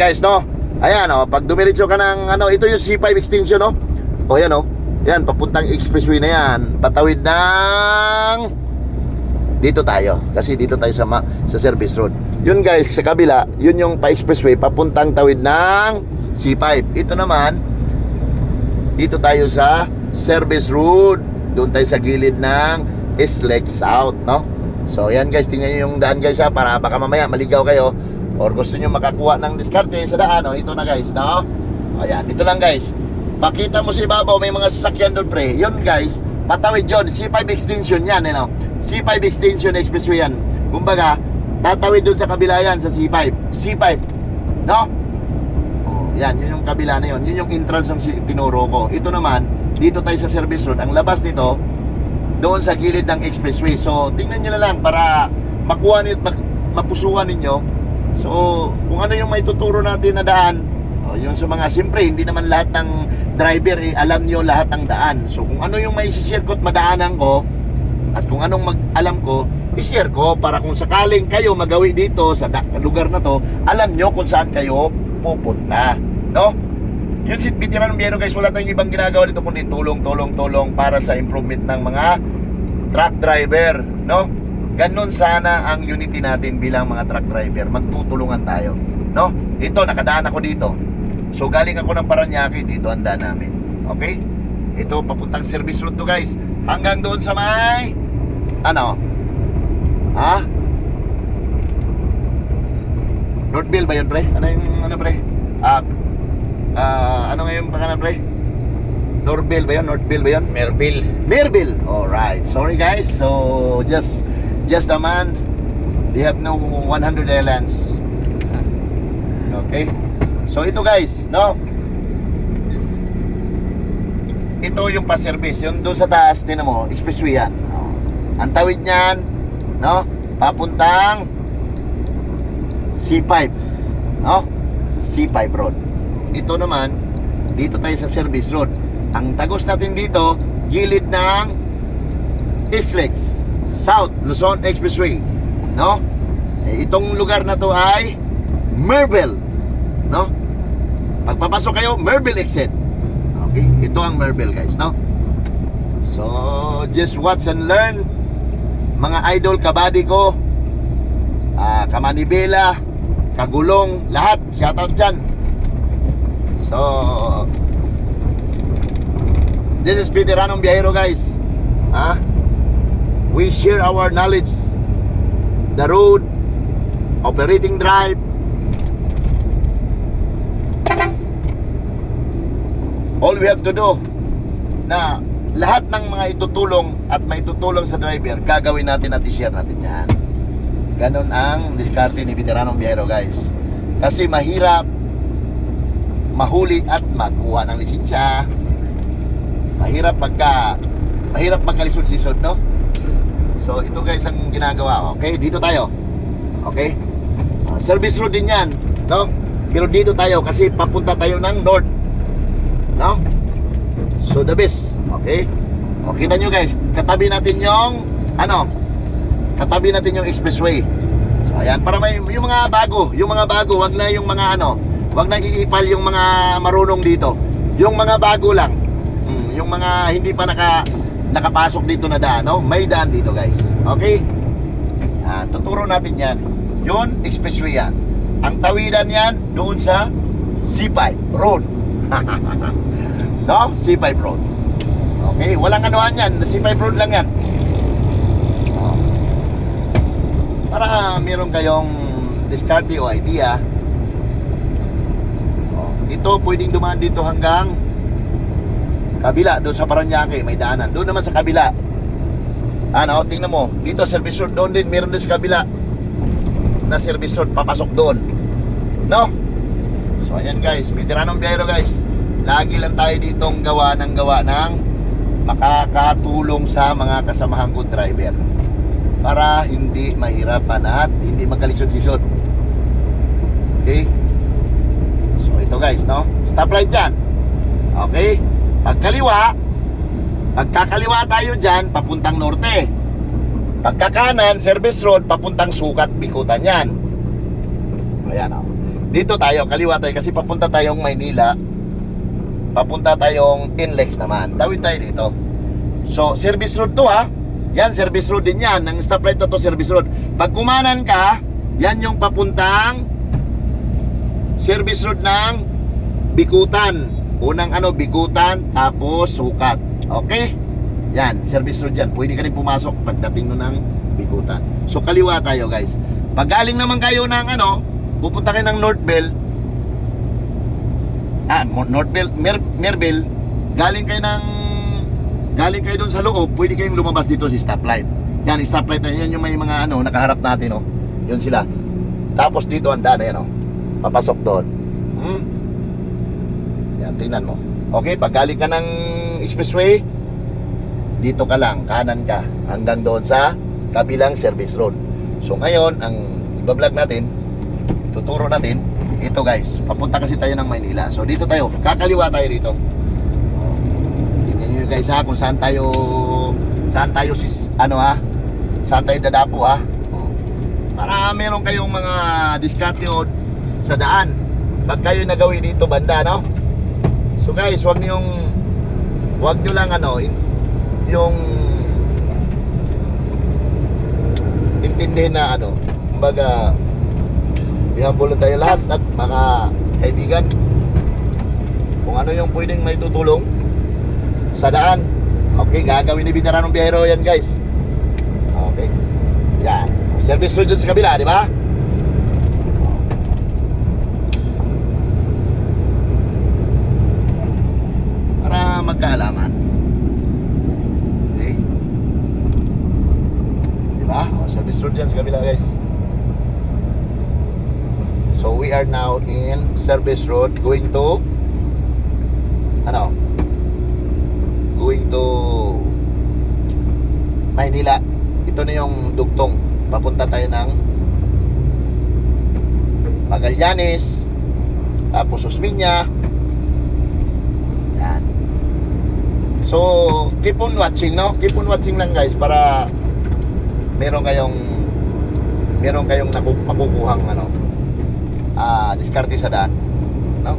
guys, no? Ayan, oh, pag dumiretso ka ng, ano, ito yung C5 extension, no? O, yan, oh. Yan, papuntang expressway na yan. Patawid ng... Dito tayo. Kasi dito tayo sa, ma- sa service road. Yun, guys, sa kabila, yun yung pa-expressway, papuntang tawid ng C5. Ito naman, dito tayo sa service road. Doon tayo sa gilid ng Islex South, no? So, yan guys, tingnan nyo yung daan guys ha, para baka mamaya maligaw kayo or gusto nyo makakuha ng diskarte sa daan, no? Ito na guys, no? Ayan, ito lang guys. Pakita mo sa ibabaw, may mga sasakyan doon pre. Yun guys, patawid yun. C5 extension yan, eh, no? C5 extension expressway yan. Kumbaga, tatawid doon sa kabila yan, sa C5. C5, no? Oh, yan, yun yung kabila na yun. Yun yung entrance ng tinuro ko. Ito naman, dito tayo sa service road. Ang labas nito, doon sa gilid ng expressway. So, tingnan nyo na lang para makuha niyo at mapusuan ninyo. So, kung ano yung may tuturo natin na daan, oh, yung sa mga, siyempre, hindi naman lahat ng driver, eh, alam nyo lahat ng daan. So, kung ano yung may sishare ko at madaanan ko, at kung anong mag-alam ko, i-share ko para kung sakaling kayo magawi dito sa lugar na to, alam nyo kung saan kayo pupunta. No? Yun si Veteran Biyero guys, wala tayong ibang ginagawa dito kundi tulong, tulong, tulong para sa improvement ng mga truck driver. No? Ganon sana ang unity natin bilang mga truck driver. Magtutulungan tayo. No? Ito, nakadaan ako dito. So galing ako ng Paranaque, dito ang daan namin. Okay? Ito, papuntang service road to guys. Hanggang doon sa may... Ano? Ha? Northville ba yun, pre? Ano yung, ano, pre? Ah, ah, ano nga yung pangalan, pre? Northville ba yun? Northville ba yun? Merville. Mirville. Alright. Sorry guys. So just just a man. They have no 100 islands. Okay. So ito guys, no? Ito yung pa-service. Yung doon sa taas, tinan mo, expressway yan. Ang tawid niyan, no? Papuntang C5. No? C5 road. Ito naman, dito tayo sa service road. Ang tagos natin dito, gilid ng Islex, South Luzon Expressway. No? Eh, itong lugar na to ay Merville. No? Pagpapasok kayo, Merville exit. Okay? Ito ang Merville guys, no? So, just watch and learn. Mga idol kabady ko, ah, Kamanibela, Kagulong, lahat. Shoutout dyan. So, This is Veteranong Biyahero guys. Ha? We share our knowledge. The road, operating drive. All we have to do na lahat ng mga itutulong at may tutulong sa driver, gagawin natin at i-share natin yan. Ganon ang diskarte ni Veteranong Biyahero guys. Kasi mahirap mahuli at magkuha ng lisensya mahirap pagka mahirap magkalisod-lisod no so ito guys ang ginagawa. Okay dito tayo. Okay? Ah, service road din yan no? Pero dito tayo kasi papunta tayo ng north no? So the best. Okay? O kita guys katabi natin yung ano? Katabi natin yung expressway. So ayan para may yung mga bago yung mga bago wag na yung mga ano wag na iipal yung mga marunong dito. Yung mga bago lang. Mm, yung mga hindi pa naka nakapasok dito na daan, no? May daan dito, guys. Okay? Ah, tuturo natin 'yan. 'Yon, expressway 'yan. Ang tawidan 'yan doon sa C5 road. no? C5 road. Okay, walang anuhan 'yan. C5 road lang 'yan. Para meron kayong diskarte o idea. Oh, ito pwedeng dumaan dito hanggang kabila doon sa Paranaque may daanan. Doon naman sa kabila. Ano tingnan mo. Dito service road. Doon din meron din sa kabila na service road. Papasok doon. No? So ayan guys. Veteranong biyero guys. Lagi lang tayo ditong gawa ng gawa ng makakatulong sa mga kasamahan ko driver para hindi mahirapan at hindi magkalisod-lisod. Okay? So ito guys no? Stoplight dyan. Okay Pagkaliwa, pagkakaliwa tayo dyan, papuntang norte. Pagkakanan, service road, papuntang sukat, bikutan yan. Ayan o. Dito tayo, kaliwa tayo kasi papunta tayong Maynila. Papunta tayong Inlex naman. Tawid tayo dito. So, service road to ha. Yan, service road din yan. Ang stoplight na to, service road. Pag kumanan ka, yan yung papuntang service road ng Bikutan. Unang ano, Bikutan, tapos Sukat. Okay? Yan, service road yan. Pwede ka rin pumasok pagdating nun ng Bikutan. So, kaliwa tayo guys. Pag galing naman kayo ng ano, pupunta kayo ng Northbell, ah, Mo- Northbell, Mer Merville, galing kayo ng galing kayo doon sa loob, pwede kayong lumabas dito si stoplight. Yan, stoplight na yan yung may mga ano, nakaharap natin, oh. Yun sila. Tapos dito ang daan, ayan, oh. Papasok doon. Yan, tingnan mo. Okay, pag galing ka ng expressway, dito ka lang, kanan ka, hanggang doon sa kabilang service road. So ngayon, ang ibablog natin, tuturo natin, ito guys, papunta kasi tayo ng Maynila. So dito tayo, kakaliwa tayo dito. Tingnan nyo guys ha, kung saan tayo, saan tayo sis, ano ha, saan tayo dadapo ha. Para meron kayong mga diskarte o sa daan. Pag kayo nagawi dito banda, no? So guys, wag niyong, wag nyo lang ano, yung intindihin na ano, kumbaga, ihambol tayo lahat at mga kaibigan. Kung ano yung pwedeng may tutulong sa daan. Okay, gagawin ni Veteranong Biyahero yan guys. Okay. Yan. Service road sa kabila, di ba? Para magkaalaman. Okay. Di ba? O, service road dyan sa kabila guys. So we are now in service road going to ano? Going to Maynila. Ito na yung dugtong. Papunta tayo ng Magallanes, tapos Osmeña. Yan. So, keep on watching, no? Keep on watching lang guys para meron kayong meron kayong makukuhang ano, ah, diskarte sa daan. No?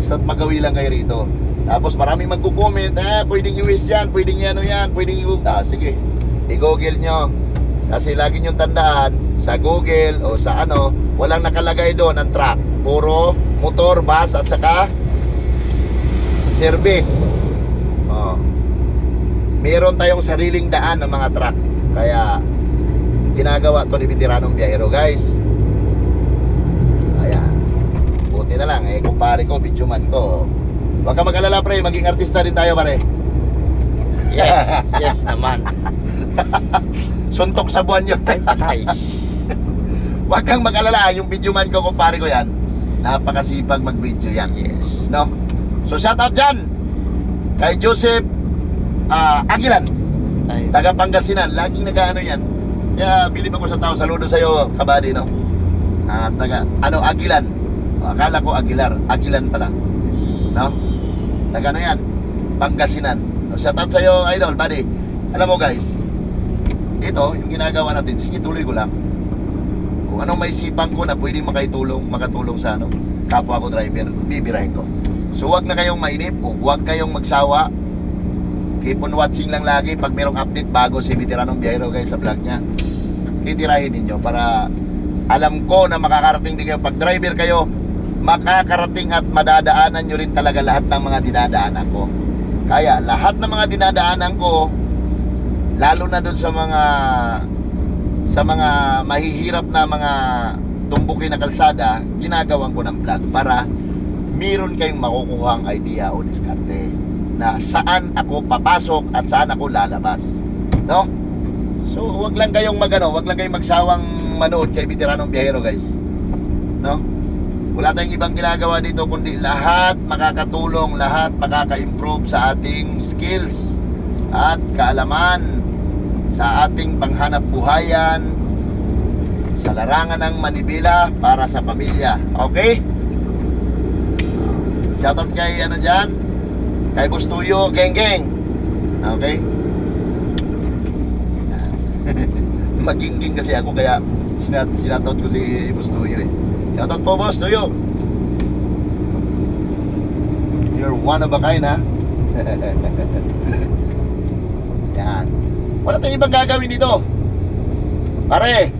Basta magawi lang kayo rito. Tapos maraming magko-comment, ah, pwedeng i-wish yan, pwedeng ano yan, pwedeng i Ah, sige. I-google nyo. Kasi lagi nyo tandaan, sa Google o sa ano, walang nakalagay doon ang truck. Puro motor, bus at saka service. Meron tayong sariling daan ng mga truck. Kaya ginagawa to ni Veteranong Biyahero, guys. Ayan. Buti na lang, eh, kumpare ko, video man ko. Huwag ka mag-alala, pre. Maging artista rin tayo, pare. Yes, yes naman. Suntok sa buwan yun. Ay, patay. Huwag kang mag-alala. Yung video man ko, kumpare ko yan. Napakasipag mag-video yan. Yes. No? So, shoutout dyan. Kay Joseph ah, Aguilan. Ay, Taga Pangasinan. Laging nag-ano yan. Kaya, bilib ako sa tao. Saludo sa'yo, kabady, no? Ah, taga, ano, Aguilan. Akala ko Aguilar. Aguilan pala. No? Taga ano yan? Pangasinan. So, shoutout sa'yo, idol, buddy. Alam mo, guys, ito, yung ginagawa natin, sige, tuloy ko lang. Kung anong maisipan ko na pwedeng makaitulong, makatulong sa ano, kapwa ko driver, bibirahin ko. So, wag na kayong mainip, huwag kayong magsawa. Keep on watching lang lagi pag merong update bago si Veteranong Biyahero guys sa vlog niya. Titirahin ninyo para alam ko na makakarating din kayo. Pag driver kayo, makakarating at madadaanan nyo rin talaga lahat ng mga dinadaanan ko. Kaya lahat ng mga dinadaanan ko, lalo na doon sa mga sa mga mahihirap na mga tumbukin na kalsada, ginagawan ko ng vlog para meron kayong makukuhang idea o diskarte na saan ako papasok at saan ako lalabas. No? So, wag lang kayong magano, wag lang kayong magsawang manood kay Veteranong Biyahero, guys. No? Wala tayong ibang ginagawa dito kundi lahat makakatulong, lahat makaka-improve sa ating skills at kaalaman sa ating panghanap buhayan sa larangan ng Manibila para sa pamilya. Okay? Shoutout kay ano dyan? Kay Bustuyo, geng geng. Okay? Yan. Maging-ging kasi ako kaya sinat sinatout ko si Bustuyo eh. Shoutout po boss, to you. You're one of a kind ha. Yan. Wala tayong ibang gagawin dito. Pare.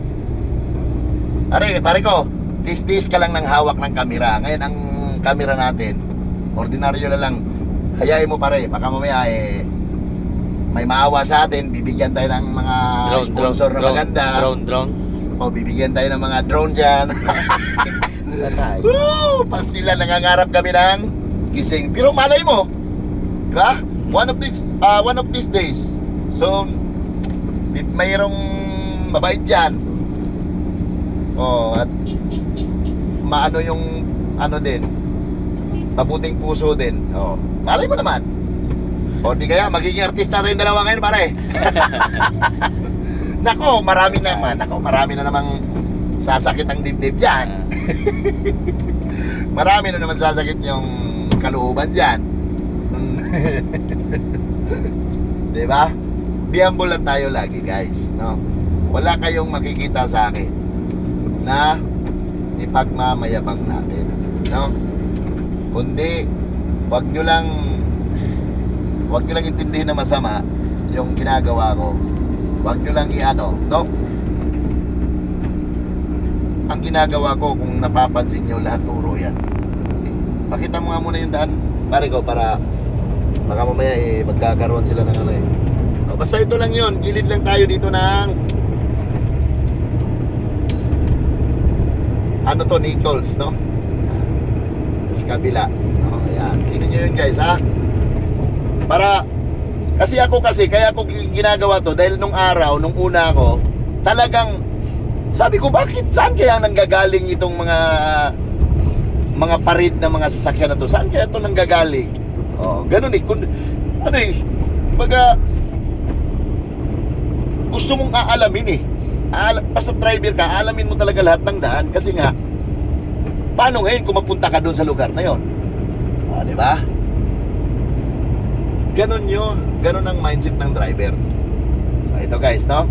Pare, pare ko. Tis-tis ka lang ng hawak ng kamera. Ngayon ang kamera natin, ordinaryo na lang. Hayain mo pare, baka mamaya eh may maawa sa atin, bibigyan tayo ng mga sponsor na drone, maganda. Drone, drone. O bibigyan tayo ng mga drone dyan. Woo! Pastila, nangangarap kami ng gising. Pero malay mo, di ba? One of these, ah, one of these days. So, mayroong mabait dyan. Oh, at maano yung ano din, mabuting puso din. Oh, malay mo naman. O di kaya magiging artista tayong dalawa ngayon pare. Nako, marami naman. Nako, marami na namang sasakit ang dibdib dyan. Marami na naman sasakit yung kalooban dyan. Di ba? Be lang tayo lagi, guys. No? Wala kayong makikita sa akin na ipagmamayabang natin. No? Kundi, wag nyo lang wag nyo lang intindihin na masama yung ginagawa ko. Wag nyo lang i-ano, no? Ang ginagawa ko, kung napapansin nyo, lahat turo yan. Okay. Pakita mo nga muna yung daan, pare ko, para baka mamaya eh, magkakaroon sila ng ano eh. Basta ito lang yun, gilid lang tayo dito ng ano to, Nichols, no? Tapos kabila. No? Ayan, tingnan nyo yun guys, ha? Para, kasi ako kasi, kaya ako gi- ginagawa to, dahil nung araw, nung una ako, talagang, sabi ko, bakit, saan kaya nanggagaling itong mga, mga parid na mga sasakyan na to? Saan kaya ito nanggagaling? Oh, ganun eh. Kung, ano eh, baga, gusto mong aalamin eh. Aal basta driver ka, alamin mo talaga lahat ng daan kasi nga paano ngayon kung mapunta ka doon sa lugar na yon? Ah, di ba? Ganon yun. Ganon ang mindset ng driver. So, ito guys, no?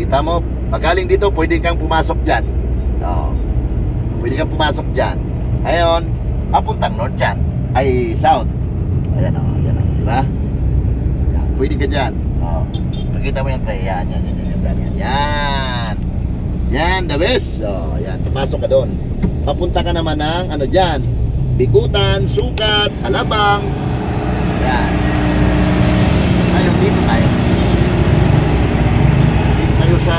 Kita mo, pagaling dito, pwede kang pumasok dyan. No. Pwede kang pumasok dyan. Ngayon, papuntang north dyan. Ay, south. Ayan o, ayan o, di ba? Pwede ka dyan. O, pakita mo yan, pre. Yan, yan, yan, yan, yan, yan, yan. Yan, the best. O, yan, papasok ka doon. Papunta ka naman ng, ano dyan, Bikutan, Sukat, Alabang. Yan. Ngayon, dito tayo. Dito tayo sa...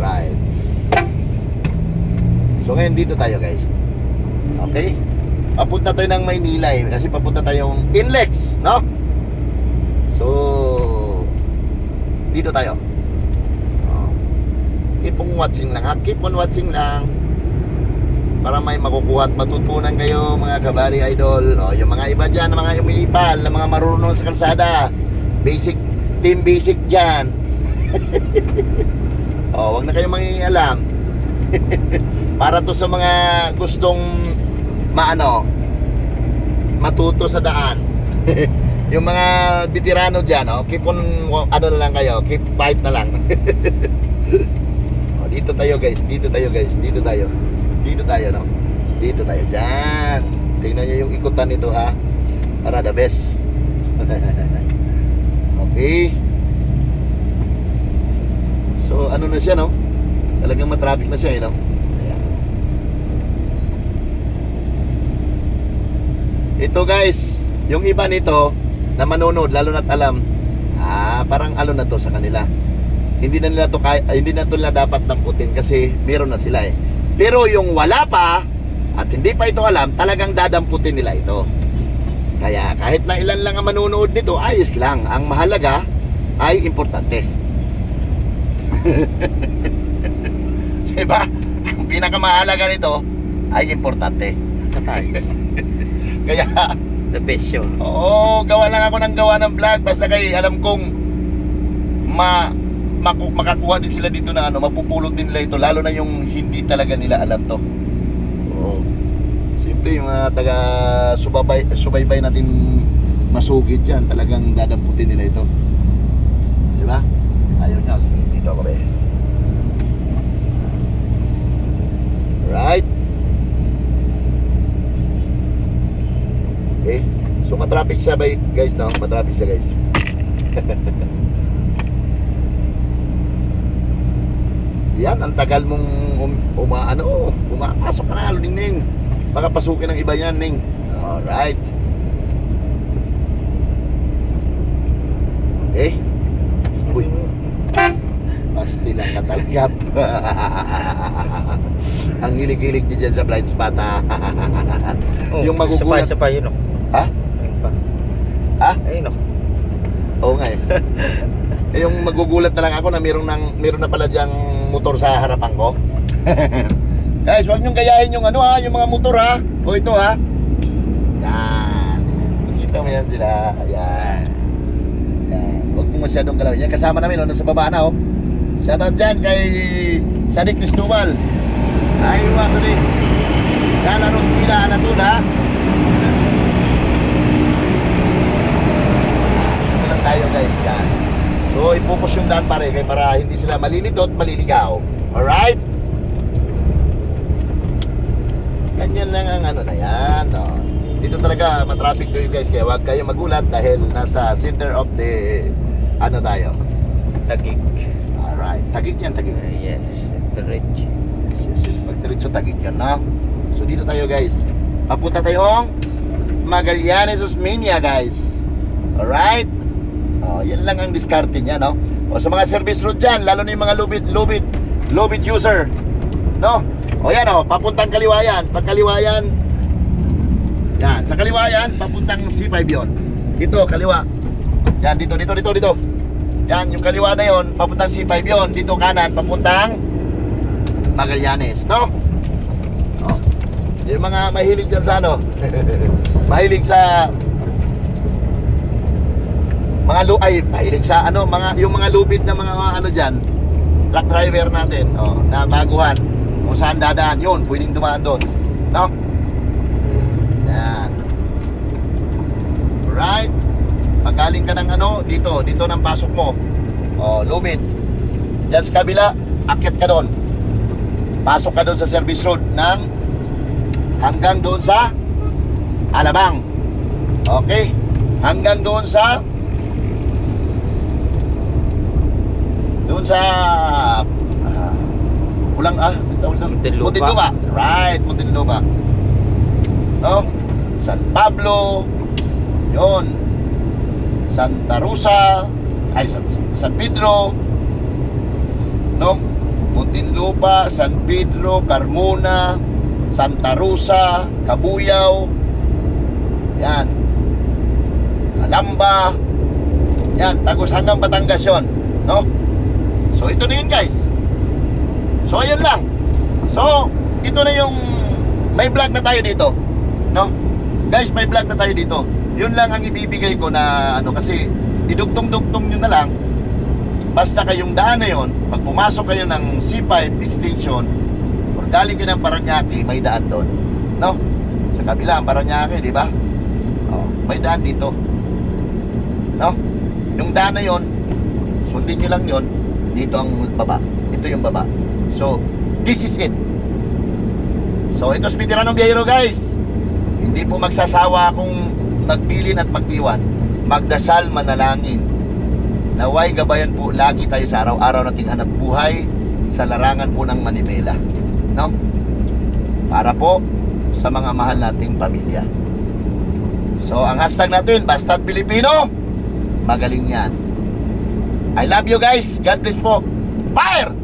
Right. So ngayon dito tayo guys. Okay? Papunta tayo ng Maynila eh, kasi papunta tayong Inlex, no? So dito tayo. Oh. Keep on watching lang ha. Keep on watching lang para may makukuha at matutunan kayo mga kabari idol. O, yung mga iba dyan, mga umiipal, na mga marunong sa kalsada. Basic, team basic dyan. o, wag na kayong mangingialam. para to sa mga gustong maano, matuto sa daan. yung mga veterano dyan, oh, keep on, ano na lang kayo, keep fight na lang. o, dito tayo guys, dito tayo guys, dito tayo. Dito tayo, no? Dito tayo, dyan. Tingnan nyo yung ikutan nito, ha? Para the best. okay. So, ano na siya, no? Talagang matraffic na siya, eh, no? Ayan. Ito, guys. Yung iba nito, na manonood, lalo na't alam, ah, parang ano na to sa kanila. Hindi na nila to kaya, hindi na to nila dapat damputin kasi meron na sila eh. Pero yung wala pa at hindi pa ito alam, talagang dadamputin nila ito. Kaya kahit na ilan lang ang manonood nito, ayos lang. Ang mahalaga ay importante. diba? Ang pinakamahalaga nito ay importante. Kaya, The best show. oo, gawa lang ako ng gawa ng vlog. Basta kay alam kong ma maku- makakuha din sila dito na ano, mapupulot din nila ito. Lalo na yung hindi talaga nila alam to. Oo. Siyempre, yung mga taga subabay, subaybay natin masugid yan. Talagang dadamputin nila ito. Di ba? Ayaw niya. Sige, dito ako be. Right. Okay. So matraffic siya ba guys no? Matraffic siya guys. Yan, ang tagal mong um, uma, ano, umapasok ka na, Ning Ning. Baka pasukin ng iba yan, Ning. Alright. Okay. Uy. Pasti lang ka talaga. ang hilig-hilig niya dyan sa blind spot, ha? Oh, Yung Isa pa, magugulat. isa pa yun oh. Ha? Ayun pa. Ha? Ayun oh. Oo nga eh. eh. yung magugulat na lang ako na meron, ng, meron na pala diyang motor sa harapan ko. Guys, huwag niyong gayahin yung ano ha, yung mga motor ha. O ito ha. Yan. Makita mo yan sila. Yan. Yan. Huwag mo masyadong galawin. Yan kasama namin, oh, nasa baba na oh. Shoutout dyan kay Sadik Cristobal. Ay, mga Sadik. Yan, ano sila, Anatul ha. Ito lang tayo guys, yan. So, ipokus yung daan pare kay para hindi sila malilidot, maliligaw. Alright? Ganyan lang ang ano na yan. No? Dito talaga matraffic kayo guys, kaya huwag kayo magulat dahil nasa center of the ano tayo. Tagig. Alright, tagig yan, tagig. Uh, yes. Diretso. Yes, yes, yes. Pag diretso tagig yan, no? So dito tayo guys. Papunta tayong Magallanes Osmeña guys. Alright? Oh, yan lang ang diskarte niya, no? O sa mga service road dyan, lalo na yung mga lubid, lubid, lubid user. No? O yan, o, papuntang kaliwayan. Pag kaliwayan, yan, sa kaliwayan, papuntang C5 yon. Dito, kaliwa. Yan, dito, dito, dito, dito. Yan, yung kaliwa na yon, papuntang C5 yon. Dito kanan, papuntang Magallanes, no? Oh. Yung mga mahilig dyan sa ano, mahilig sa mga lu ay mahilig sa ano, mga yung mga lubid na mga ano diyan, truck driver natin, oh, na baguhan. Kung saan dadaan, yun, pwedeng dumaan doon. No? Yan. Right? Pagaling ka ng ano, dito, dito ng pasok mo. Oh, lubid. Diyan sa kabila, akit ka doon. Pasok ka doon sa service road ng hanggang doon sa Alabang. Okay? Hanggang doon sa doon sa ah, Pulang ah, ang tawag doon? Muntinlupa. Muntinlupa. Right, Muntinlupa. No? San Pablo. Yon. Santa Rosa. Ay, San, San Pedro. No? Muntinlupa, San Pedro, Carmona, Santa Rosa, Cabuyao. Yan. Alamba. Yan, tagos hanggang Batangas yun. No? So, ito na yun guys. So, ayun lang. So, ito na yung may vlog na tayo dito. No? Guys, may vlog na tayo dito. Yun lang ang ibibigay ko na ano kasi idugtong-dugtong nyo na lang basta kayong daan na yun pag pumasok kayo ng C5 extension or galing kayo ng Paranaque may daan doon no? sa kabila ang Paranaque di ba? Oh, may daan dito no? yung daan na yun sundin nyo lang yun dito ang baba. Ito yung baba. So this is it. So ito si Veteranong Biyahero guys. Hindi po magsasawa kung magbilin at mag-iwan magdasal manalangin. Naway gabayan po lagi tayo sa araw-araw nating hanap buhay sa larangan po ng Manibela. No? Para po sa mga mahal nating pamilya. So ang hashtag natin basta't Pilipino. Magaling yan I love you guys. God bless po. Fire